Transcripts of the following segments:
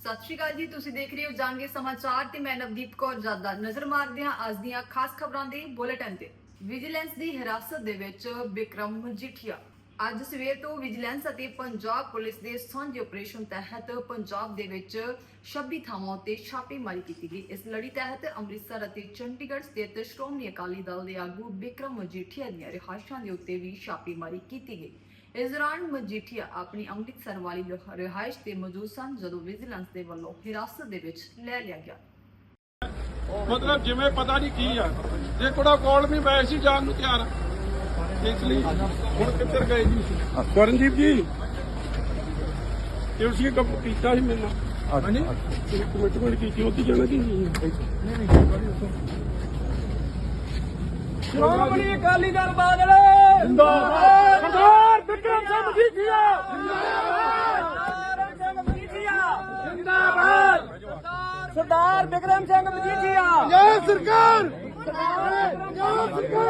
ਸਤਿ ਸ਼੍ਰੀ ਅਕਾਲ ਜੀ, ਤੁਸੀਂ ਦੇਖ ਰਹੇ ਹੋ ਜਾਣਗੇ ਸਮਾਚਾਰ ਤੇ ਮੈਂ ਨਵਦੀਪ ਕੌਰ ਜਾਦਾ। ਨਜ਼ਰ ਮਾਰਦੇ ਹਾਂ ਅੱਜ ਦੀਆਂ ਖਾਸ ਖਬਰਾਂ ਦੇ ਬੁਲੇਟਿਨ ਤੇ। ਵਿਜੀਲੈਂਸ ਦੀ ਹਿਰਾਸਤ ਦੇ ਵਿੱਚ ਵਿਕਰਮ ਮਜੀਠੀਆ ਅੱਜ ਸਵੇਰ ਤੋਂ ਵਿਜੀਲੈਂਸ ਅਤੇ ਪੰਜਾਬ ਪੁਲਿਸ ਦੇ ਸਾਂਝੇ ਆਪਰੇਸ਼ਨ ਤਹਿਤ ਪੰਜਾਬ ਦੇ ਵਿੱਚ 26 ਥਾਵਾਂ ਉੱਤੇ ਛਾਪੇਮਾਰੀ ਕੀਤੀ ਗਈ। ਇਸ ਲੜੀ ਤਹਿਤ ਅੰਮ੍ਰਿਤਸਰ ਅਤੇ ਚੰਡੀਗੜ੍ਹ ਸਥਿਤ ਸ਼੍ਰੋਮਣੀ ਅਕਾਲੀ ਦਲ ਦੇ ਆਗੂ ਵਿਕਰਮ ਮਜੀਠੀਆ ਦੀਆਂ ਰਿਹਾਇਸ਼ਾਂ ਦੇ ਉੱਤੇ ਵੀ ਛਾਪੇਮਾਰੀ ਕੀਤੀ ਗਈ। ਇਸ ਦੌਰਾਨ ਮਜੀਠੀਆ ਆਪਣੀ ਅੰਮ੍ਰਿਤਸਰ ਵਾਲੀ ਰਿਹਾਇਸ਼ ਤੇ ਮੌਜੂਦ ਸਨ, ਜਦੋਂ ਵਿਜੀਲੈਂਸ ਦੇ ਵੱਲੋਂ ਹਿਰਾਸਤ ਦੇ ਵਿੱਚ ਲੈ ਲਿਆ ਗਿਆ। ਮਤਲਬ ਜਿਵੇਂ ਪਤਾ ਨਹੀਂ ਕੀ ਆ। ਜੇ ਕੋੜਾ ਕੋਲ ਨਹੀਂ ਮੈਂ ਸੀ ਜਾਣ ਨੂੰ ਤਿਆਰ। ਆ। ਇਸ ਲਈ। ਹੁਣ ਕਿੱਧਰ ਗਏ ਜੀ? ਕਰਨਦੀਪ ਜੀ ਤੇ ਉਸੇ ਕੰਮ ਕੀਤਾ ਸੀ ਮੇਰੇ ਨਾਲ। ਹਾਂਜੀ? ਕਮਿਟਮੈਂਟ ਕੀਤੀ ਉਹਦੀ ਜਾਣਾ ਕਿ ਨਹੀਂ? ਸ਼੍ਰੋਮਣੀ ਅਕਾਲੀ ਦਲ ਬਾਦਲ! ਜਿੰਦਾਬਾਦ। ਸਰਦਾਰ ਵਿਕਰਮ ਸਿੰਘ ਮਜੀਠੀਆ! ਜਿੰਦਾਬਾਦ। ਸਰਦਾਰ ਵਿਕਰਮ ਸਿੰਘ ਮਜੀਠੀਆ! ਜੈ ਸਰਕਾਰ! ਜੈ ਸਰਕਾਰ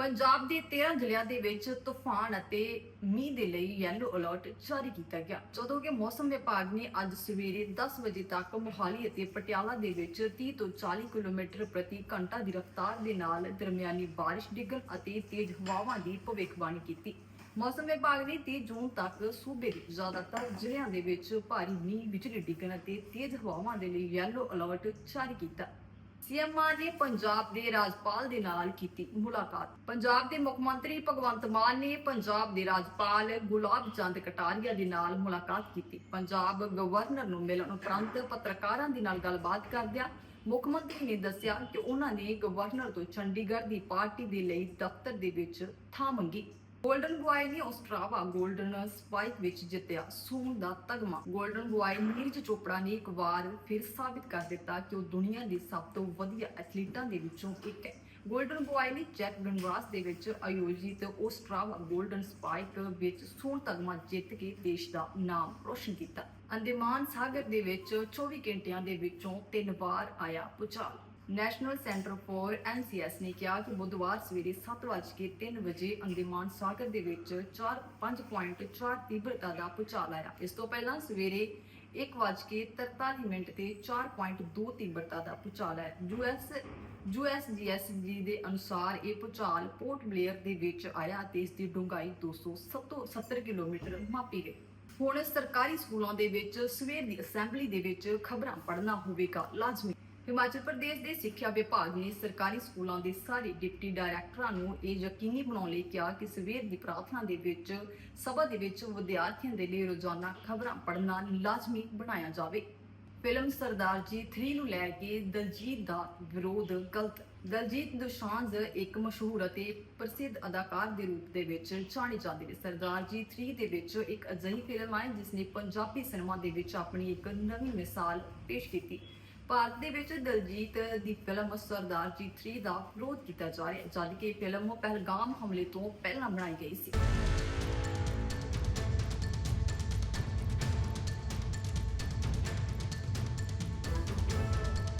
ਪੰਜਾਬ ਦੇ 13 ਜ਼ਿਲ੍ਹਿਆਂ ਦੇ ਵਿੱਚ ਤੂਫਾਨ ਅਤੇ ਮੀਂਹ ਦੇ ਲਈ ਯੈਲੋ ਅਲਰਟ ਜਾਰੀ ਕੀਤਾ ਗਿਆ। ਜਦੋਂ ਕਿ ਮੌਸਮ ਵਿਭਾਗ ਨੇ ਅੱਜ ਸਵੇਰੇ 10 ਵਜੇ ਤੱਕ ਮੋਹਾਲੀ ਅਤੇ ਪਟਿਆਲਾ ਦੇ ਵਿੱਚ 30 ਤੋਂ 40 ਕਿਲੋਮੀਟਰ ਪ੍ਰਤੀ ਘੰਟਾ ਦੀ ਰਫ਼ਤਾਰ ਦੇ ਨਾਲ ਦਰਮਿਆਨੀ ਬਾਰਿਸ਼, ਡਿੱਗਣ ਅਤੇ ਤੇਜ਼ ਹਵਾਵਾਂ ਦੀ ਭਵਿੱਖਬਾਣੀ ਕੀਤੀ। ਮੌਸਮ ਵਿਭਾਗ ਨੇ 30 ਜੂਨ ਤੱਕ ਸੂਬੇ ਦੇ ਜ਼ਿਆਦਾਤਰ ਜ਼ਿਲ੍ਹਿਆਂ ਦੇ ਵਿੱਚ ਭਾਰੀ ਮੀਂਹ, ਬਿਜਲੀ ਡਿੱਗਣ ਅਤੇ ਤੇਜ਼ ਹਵਾਵਾਂ ਦੇ ਲਈ ਯੈਲੋ ਅਲਰਟ ਜਾਰੀ ਕੀਤਾ। ਸੀਐਮਆਰ ਨੇ ਪੰਜਾਬ ਦੇ ਰਾਜਪਾਲ ਦੇ ਨਾਲ ਕੀਤੀ ਮੁਲਾਕਾਤ। ਪੰਜਾਬ ਦੇ ਮੁੱਖ ਮੰਤਰੀ ਭਗਵੰਤ ਮਾਨ ਨੇ ਪੰਜਾਬ ਦੇ ਰਾਜਪਾਲ ਗੁਲਾਬ ਚੰਦ ਕਟਾਰੀਆ ਦੇ ਨਾਲ ਮੁਲਾਕਾਤ ਕੀਤੀ। ਪੰਜਾਬ ਗਵਰਨਰ ਨੂੰ ਮਿਲਣ ਉਪਰੰਤ ਪੱਤਰਕਾਰਾਂ ਦੇ ਨਾਲ ਗੱਲਬਾਤ ਕਰਦਿਆਂ ਮੁੱਖ ਮੰਤਰੀ ਨੇ ਦੱਸਿਆ ਕਿ ਉਹਨਾਂ ਨੇ ਗਵਰਨਰ ਤੋਂ ਚੰਡੀਗੜ੍ਹ ਦੀ ਪਾਰਟੀ ਦੇ ਲਈ ਦਫ਼ਤਰ ਦੇ ਵਿੱਚ ਥਾਂ ਮੰਗੀ। ਗੋਲਡਨ ਬੁਆਏ ਨੇ ਆਸਟ੍ਰਾਵਾ ਗੋਲਡਨ ਸਪਾਈਕ ਵਿੱਚ ਜਿੱਤਿਆ ਸੂਨ ਦਾ ਤਗਮਾ। ਗੋਲਡਨ ਬੁਆਏ ਨੀਰਜ ਚੋਪੜਾ ਨੇ ਇੱਕ ਵਾਰ ਫਿਰ ਸਾਬਿਤ ਕਰ ਦਿੱਤਾ ਕਿ ਉਹ ਦੁਨੀਆ ਦੇ ਸਭ ਤੋਂ ਵਧੀਆ ਐਥਲੀਟਾਂ ਦੇ ਵਿੱਚੋਂ ਇੱਕ ਹੈ। ਗੋਲਡਨ ਬੁਆਏ ਨੇ ਚੈਕ ਗਣਰਾਜ ਦੇ ਵਿੱਚ ਆਯੋਜਿਤ ਆਸਟ੍ਰਾਵਾ ਗੋਲਡਨ ਸਪਾਈਕ ਵਿੱਚ ਸੂਨ ਤਗਮਾ ਜਿੱਤ ਕੇ ਦੇਸ਼ ਦਾ ਨਾਮ ਰੋਸ਼ਨ ਕੀਤਾ। ਅੰਡੇਮਾਨ ਸਾਗਰ ਦੇ ਵਿੱਚ 24 ਘੰਟਿਆਂ ਦੇ ਵਿੱਚੋਂ ਤਿੰਨ ਵਾਰ ਆਇਆ ਭੂਚਾਲ ਨੈਸ਼ਨਲ ਸੈਂਟਰ ਫਾਰ ਐਨਸੀਐਸ ਨੇ ਕਿਹਾ ਕਿ ਬੁੱਧਵਾਰ ਸਵੇਰੇ 7:03 ਵਜੇ ਅੰਡੇਮਾਨ ਸਾਗਰ ਦੇ ਵਿੱਚ 4.5.4 ਤੀਬਰਤਾ ਦਾ ਭੂਚਾਲ ਆਇਆ। ਇਸ ਤੋਂ ਪਹਿਲਾਂ ਸਵੇਰੇ 1:43 ਮਿੰਟ ਤੇ 4.2 ਤੀਬਰਤਾ ਦਾ ਭੂਚਾਲ ਆਇਆ। ਯੂਐਸ ਯੂਐਸਜੀਐਸਜੀ ਦੇ ਅਨੁਸਾਰ ਇਹ ਭੂਚਾਲ ਪੋਰਟ ਬਲੇਅਰ ਦੇ ਵਿੱਚ ਆਇਆ ਅਤੇ ਇਸ ਦੀ ਡੂੰਘਾਈ 270 ਕਿਲੋਮੀਟਰ ਮਾਪੀ ਗਈ। ਹੁਣ ਸਰਕਾਰੀ ਸਕੂਲਾਂ ਦੇ ਵਿੱਚ ਸਵੇਰ ਦੀ ਅਸੈਂਬਲੀ ਦੇ ਵਿੱਚ ਖਬਰਾਂ ਪੜ੍ਹਨਾ ਹੋਵੇਗਾ ਲਾਜ਼ਮੀ। ਹਿਮਾਚਲ ਪ੍ਰਦੇਸ਼ ਦੇ ਸਿੱਖਿਆ ਵਿਭਾਗ ਨੇ ਸਰਕਾਰੀ ਸਕੂਲਾਂ ਦੇ ਸਾਰੇ ਡਿਪਟੀ ਡਾਇਰੈਕਟਰਾਂ ਨੂੰ ਇਹ ਯਕੀਨੀ ਬਣਾਉਣ ਲਈ ਕਿਹਾ ਕਿ ਸਵੇਰ ਦੀ ਪ੍ਰਾਰਥਨਾ ਦੇ ਵਿੱਚ, ਸਭਾ ਦੇ ਵਿੱਚ ਵਿਦਿਆਰਥੀਆਂ ਦੇ ਲਈ ਰੋਜ਼ਾਨਾ ਖਬਰਾਂ ਪੜ੍ਹਨਾ ਲਾਜ਼ਮੀ ਬਣਾਇਆ ਜਾਵੇ। ਫਿਲਮ ਸਰਦਾਰ ਜੀ 3 ਨੂੰ ਲੈ ਕੇ ਦਲਜੀਤ ਦਾ ਵਿਰੋਧ ਗਲਤ। ਦਲਜੀਤ ਦੁਸ਼ਾਂਝ ਇੱਕ ਮਸ਼ਹੂਰ ਅਤੇ ਪ੍ਰਸਿੱਧ ਅਦਾਕਾਰ ਦੇ ਰੂਪ ਦੇ ਵਿੱਚ ਜਾਣੇ ਜਾਂਦੇ ਨੇ। ਸਰਦਾਰ ਜੀ 3 ਦੇ ਵਿੱਚ ਇੱਕ ਅਜਿਹੀ ਫਿਲਮ ਆਈ ਜਿਸ ਨੇ ਪੰਜਾਬੀ ਸਿਨੇਮਾ ਦੇ ਵਿੱਚ ਆਪਣੀ ਇੱਕ ਨਵੀਂ ਮਿਸਾਲ ਪੇਸ਼ ਕੀਤੀ। ਭਾਰਤ ਦੇ ਵਿੱਚ ਦਲਜੀਤ ਦੀ ਫਿਲਮ ਸਰਦਾਰ ਜੀ 3 ਦਾ ਵਿਰੋਧ ਕੀਤਾ ਜਾ ਰਿਹਾ ਹੈ, ਜਦ ਕਿ ਫਿਲਮ ਪਹਿਲਗਾਮ ਹਮਲੇ ਤੋਂ ਪਹਿਲਾਂ ਬਣਾਈ ਗਈ ਸੀ।